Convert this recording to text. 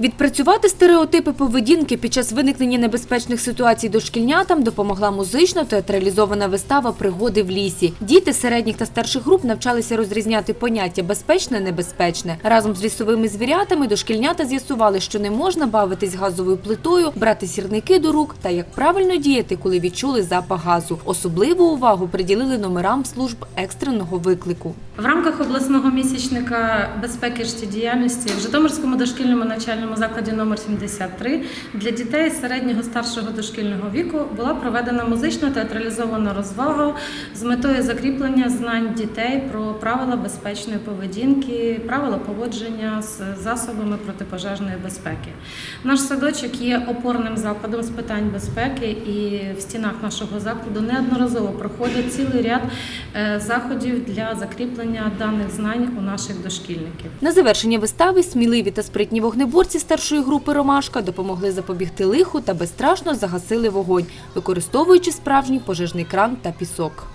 Відпрацювати стереотипи поведінки під час виникнення небезпечних ситуацій дошкільнятам допомогла музично театралізована вистава Пригоди в лісі. Діти середніх та старших груп навчалися розрізняти поняття безпечне, небезпечне. Разом з лісовими звірятами дошкільнята з'ясували, що не можна бавитись газовою плитою, брати сірники до рук та як правильно діяти, коли відчули запах газу. Особливу увагу приділили номерам служб екстреного виклику. В рамках обласного місячника безпеки життєдіяльності в Житомирському дошкільному навчальному закладі номер 73 для дітей середнього старшого дошкільного віку була проведена музично театралізована розвага з метою закріплення знань дітей про правила безпечної поведінки, правила поводження з засобами протипожежної безпеки. Наш садочок є опорним закладом з питань безпеки, і в стінах нашого закладу неодноразово проходять цілий ряд е, заходів для закріплення даних знань у наших дошкільників. На завершення вистави сміливі та спритні вогнеборці старшої групи Ромашка допомогли запобігти лиху та безстрашно загасили вогонь, використовуючи справжній пожежний кран та пісок.